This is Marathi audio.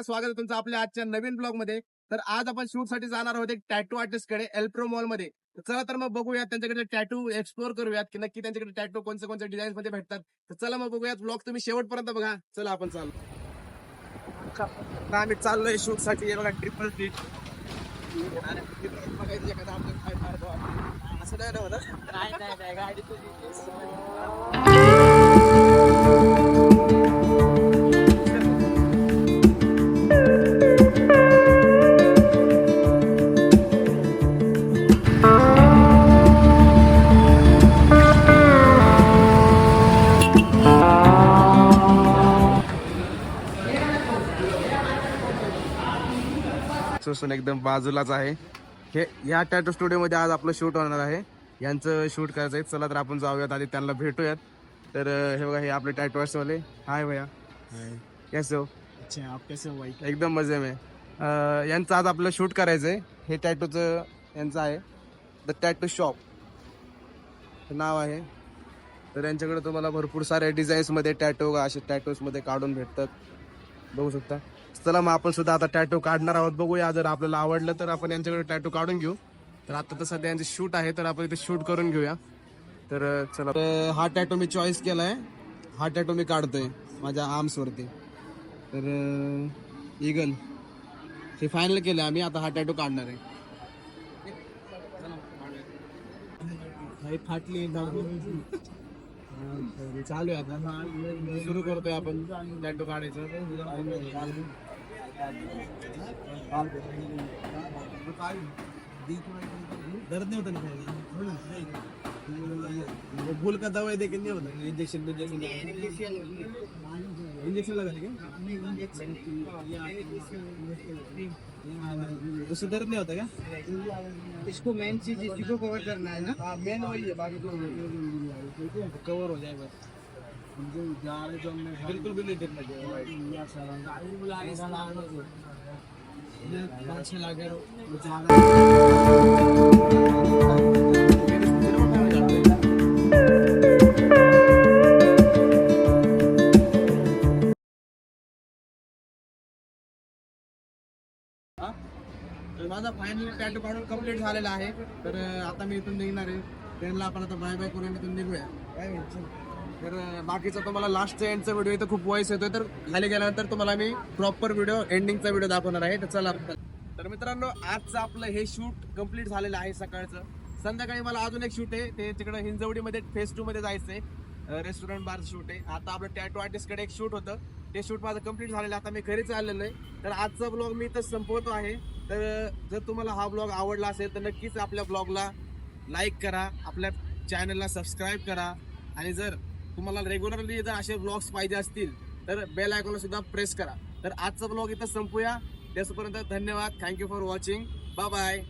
एकदा स्वागत आहे तुमचं आपल्या आजच्या नवीन ब्लॉगमध्ये. तर आज आपण शूटसाठी जाणार आहोत एक टॅटू आर्टिस्टकडे एल्प्रो मॉलमध्ये. तर चला तर मग बघूयात त्यांच्याकडे टॅटू एक्सप्लोर करूयात की नक्की त्यांच्याकडे टॅटू कोणत्या कोणत्या डिझाईन मध्ये भेटतात. तर चला मग बघूयात ब्लॉग तुम्ही शेवटपर्यंत बघा. चला आपण चालू. आम्ही चाललोय शूटसाठी. बघा ट्रिपल सीट असं नाही ना पासून एकदम बाजूलाच आहे. हे या टॅटू स्टुडिओ मध्ये आज आपलं शूट होणार आहे. यांचं शूट करायचं आहे. चला तर आपण जाऊयात. आधी त्यांना भेटूयात. तर हे बघा हे आपले टॅटू वाले. हाय भैया. कैसे हो? अच्छा आप कैसे हो भाई? एकदम मजे में. अं, यांचं आज आपलं शूट करायचं आहे. हे टॅटूचं यांचं आहे. द टॅटू शॉप नाव आहे. तर यांच्याकडे तुम्हाला भरपूर साऱ्या डिझाईन्समध्ये टॅटो टॅटू असे टॅटोजमध्ये काढून भेटतात. बघू शकता. चला मग आपण सुद्धा आता टॅटू काढणार आहोत. बघूया जर आपल्याला आवडलं तर आपण यांच्याकडे टॅटू काढून घेऊ. तर आता तर सध्या यांचे शूट आहे तर आपण इथे शूट करून घेऊया. तर चला. तर हा टॅटू मी चॉईस केला आहे हा टॅटो मी काढतोय माझ्या आर्म्सवरती तर इगल हे फायनल केलं आम्ही आता हा टॅटू काढणार आहे. फाटली चालू आहे आता. सुरू करतोय आपण. काढायचं. दर्द नहीं होता भूल का दवाई दे के नहीं होता. इंजेक्शन इंजेक्शन लगा क्या उससे दर्द नहीं होता क्या इसको मेन चीज़ इसी को कवर करना है ना? मेन वही है बाकी तो कवर हो बिल्कुल भी नहीं देखना पाँच छह लाख तर माझा फायनल टॅटू काढून कंप्लीट झालेला आहे. तर आता मी इथून निघणार आहे. ट्रेनला आपण आता बाय बाय करून इथून निघूया. तर बाकीचा तुम्हाला लास्टचा एंडचा व्हिडिओ इथं खूप वॉइस येतोय. तर खाली गेल्यानंतर तुम्हाला मी प्रॉपर व्हिडिओ एंडिंगचा व्हिडिओ दाखवणार आहे. तर चला तर मित्रांनो आजचं आपलं हे शूट कंप्लीट झालेलं आहे सकाळचं. संध्याकाळी मला अजून एक शूट आहे. ते तिकडं हिंजवडीमध्ये फेस टू मध्ये जायचंय. रेस्टॉरंट बार शूट आहे. आता आपलं टॅटू आर्टिस्टकडे एक शूट होतं. ते शूट माझं कंप्लीट झालेलं आता मी घरीच आलेलं आहे. तर आजचा ब्लॉग मी इथं संपवतो आहे. तर जर तुम्हाला हा ब्लॉग आवडला असेल तर नक्कीच आपल्या ब्लॉगला लाईक करा. आपल्या चॅनलला सबस्क्राईब करा. आणि जर तुम्हाला रेग्युलरली जर असे ब्लॉग्स पाहिजे असतील तर बेल आयकॉनला सुद्धा प्रेस करा. तर आजचा ब्लॉग इथं संपूया. त्याचपर्यंत धन्यवाद. Thank you for watching bye bye